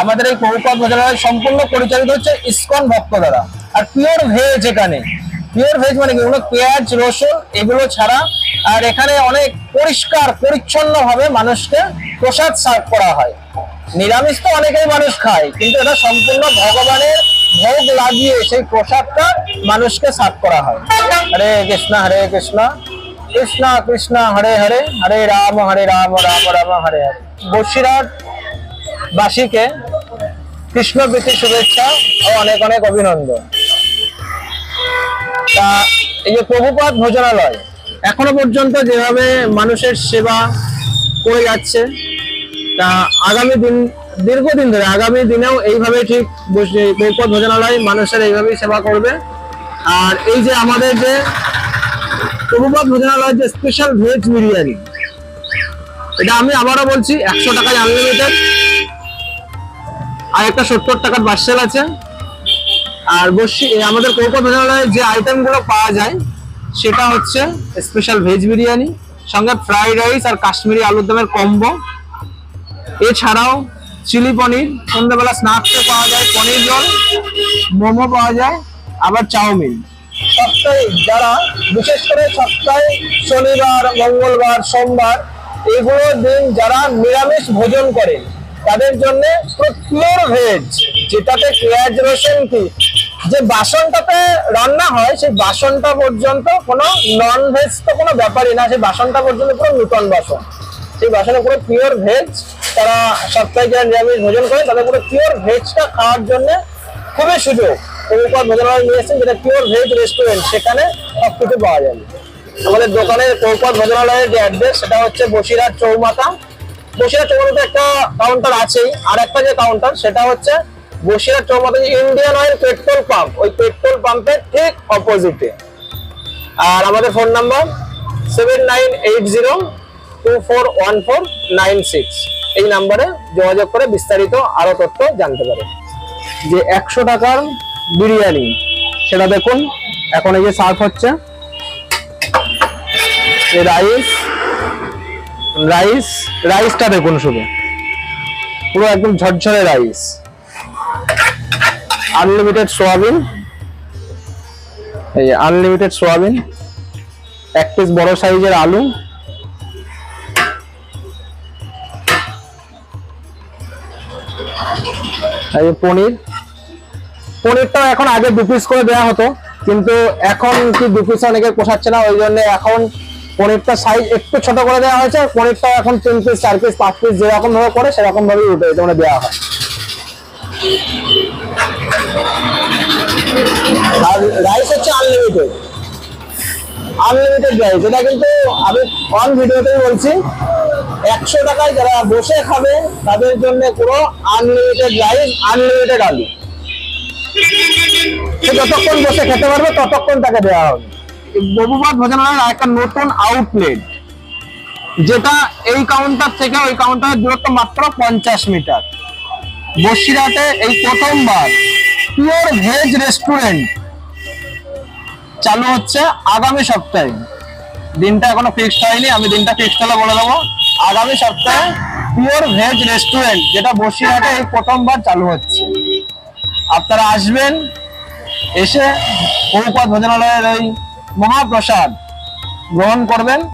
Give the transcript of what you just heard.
আমাদের এই কৌপদ ভোজনালয় সম্পূর্ণ পরিচালিত হচ্ছে ইসকন ভক্ত দ্বারা। আর পিওর ভেজ এখানে। পিওর ভেজ মানে কোনো পেঁয়াজ, রসুন, এগুলো ছাড়া আর এখানে অনেক পরিষ্কার পরিচ্ছন্ন ভাবে মানুষকে প্রসাদ সার্ভ করা হয়। নিরামিষ তো অনেকেই মানুষ খায়, কিন্তু এটা সম্পূর্ণ ভগবানের ভোগ লাগিয়ে সেই প্রসাদটা মানুষকে সার্ভ করা হয়। হরে কৃষ্ণ হরে কৃষ্ণ। কৃষ্ণ কৃষ্ণ, হরে হরে। হরে রাম হরে রাম রাম রাম, হরে হরে। বসিরহাট বাসীকে কৃষ্ণ প্রীতি শুভেচ্ছা ও অনেক অনেক অভিনন্দন। তা এই যে প্রভুপাত ভোজনালয়, এখনও পর্যন্ত যেভাবে মানুষের সেবা করে যাচ্ছে, তা আগামী দিন, দীর্ঘদিন ধরে, আগামী দিনেও এইভাবে ঠিক প্রভুপাত ভোজনালয় মানুষের এইভাবেই সেবা করবে। আর এই যে আমাদের যে প্রভুপাত ভোজনালয়ের যে স্পেশাল ভেজ বিরিয়ানি, এটা আমি আবারও বলছি, একশো টাকায় আনলিমিটেড আর একটা সত্তর টাকার বার্সেল আছে। আর বসি আমাদের কৌপা ভোজনালয়ে যে আইটেমগুলো পাওয়া যায়, সেটা হচ্ছে স্পেশাল ভেজ বিরিয়ানি, সঙ্গে ফ্রাইড রাইস আর কাশ্মীরি আলুর দমের কম্বো এছাড়াও চিলি পনির, সন্ধ্যাবেলা স্ন্যাক্সে পাওয়া যায় পনির রোল মোমো পাওয়া যায়, আবার চাউমিন। সপ্তাহে যারা, বিশেষ করে সপ্তাহে শনিবার, মঙ্গলবার, সোমবার, এগুলো দিন যারা নিরামিষ ভোজন করে তাদের জন্য পিওর ভেজ যেটাতে পেঁয়াজ, রসুন কি? যে বাসনটাতে রান্না হয়, সেই বাসনটা পর্যন্ত কোনো নন ভেজ তো কোনো ব্যাপারই না, সেই বাসনটা পর্যন্ত পুরো নূতন বাসন। সেই বাসনে পুরো পিওর ভেজ তারা সপ্তাহে যারা নিরামিষ ভোজন করে, তাদের পুরো পিওর ভেজটা খাওয়ার জন্য খুবই সুযোগ। প্রভুপাত ভোজনালয় নিয়ে এসেছেন, যেটা পিওর ভেজ রেস্টুরেন্ট সেখানে সব কিছু পাওয়া যাবে। আমাদের দোকানের প্রভুপাত ভোজনালয়ের যে অ্যাড্রেস সেটা হচ্ছে বসিরহাট চৌমাথা বসিরহাট চৌমাথাতে একটা কাউন্টার আছেই। আর একটা যে কাউন্টার সেটা হচ্ছে বসিরহাট চৌমাথা যে ইন্ডিয়ান অয়েল পেট্রোল পাম্প ওই পেট্রোল পাম্পের ঠিক অপোজিটে আর আমাদের phone number seven nine eight zero two four one four nine six এই নাম্বারে যোগাযোগ করে বিস্তারিত আরও তথ্য জানতে পারে। যে একশো টাকার বিরিয়ানি, সেটা দেখুন, এখন এই যে সার্ভ হচ্ছে। রাইস রাইস, রাইসটা দেখুন শুধু। পুরো একদম ঝরঝরে রাইস। Unlimited soybean. এই আনলিমিটেড সোয়াবিন। এক পিস বড় সাইজের আলু। এই পনির। পনিরটা এখন আগে দু পিস করে দেওয়া হতো, কিন্তু এখন কি দু পিস অনেকে পোষাচ্ছে না, ওই জন্য এখন পনিরটা সাইজ একটু ছোট করে দেওয়া হয়েছে, পনিরটা এখন তিন পিস চার পিস পাঁচ পিস যেরকম ভাবে করে সেরকম ভাবেই উঠে মানে দেওয়া হয়। রাইস হচ্ছে আনলিমিটেড আনলিমিটেড এটা কিন্তু আমি অন বলছি, একশো টাকায় যারা বসে খাবে, তাদের আনলিমিটেড রাইস আনলিমিটেড আলু। যতক্ষণ বসে খেতে পারবে, ততক্ষণ তাকে দেওয়া হবে। বহুপাত ভোজনালয়ের একটা নতুন আউটলেট যেটা এই কাউন্টার থেকে ওই কাউন্টারের দূরত্ব মাত্র পঞ্চাশ মিটার। বসিরহাটে এই প্রথমবার পিওর ভেজ রেস্টুরেন্ট চালু হচ্ছে আগামী সপ্তাহে। দিনটা এখনও ফিক্সড হয়নি, আমি দিনটা ফিক্সড হলে বলে দেবো। আগামী সপ্তাহে পিওর ভেজ রেস্টুরেন্ট যেটা বসিরহাটে এই প্রথমবার চালু হচ্ছে। আপনারা আসবেন, এসে বহুপদ ভোজনালয়ের ওই মহাপ্রসাদ গ্রহণ করবেন।